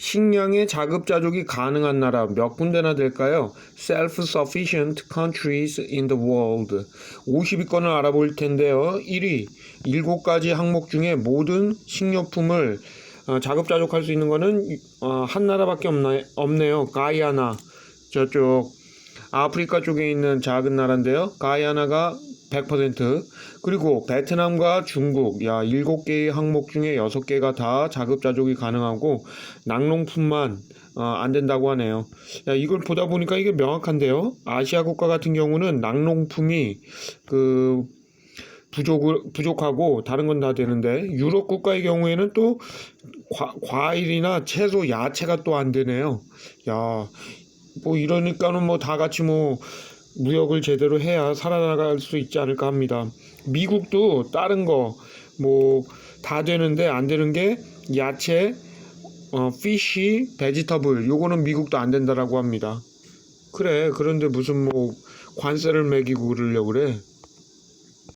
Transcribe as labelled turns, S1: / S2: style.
S1: 식량의 자급자족이 가능한 나라 몇 군데나 될까요? Self-sufficient countries in the world. 50위권을 알아볼 텐데요. 1위, 7가지 항목 중에 모든 식료품을 어, 자급자족할 수 있는 거는 어, 한 나라밖에 없나, 없네요. 가이아나. 저쪽 아프리카 쪽에 있는 작은 나라인데요. 가이아나가 100% 그리고 베트남과 중국 야 7개의 항목 중에 6개가 다 자급자족이 가능하고 낙농품만 어, 안 된다고 하네요. 야 이걸 보다 보니까 이게 명확한데요. 아시아 국가 같은 경우는 낙농품이 그 부족을 부족하고 다른 건 다 되는데 유럽 국가의 경우에는 또 과, 과일이나 채소, 야채가 또 안 되네요. 야, 뭐 이러니까는 뭐 다 같이 뭐 무역을 제대로 해야 살아나갈 수 있지 않을까 합니다. 미국도 다른 거 뭐 다 되는데 안 되는 게 야채, 어, 피쉬, 베지터블 요거는 미국도 안 된다라고 합니다. 그래 그런데 무슨 뭐 관세를 매기고 그러려고 그래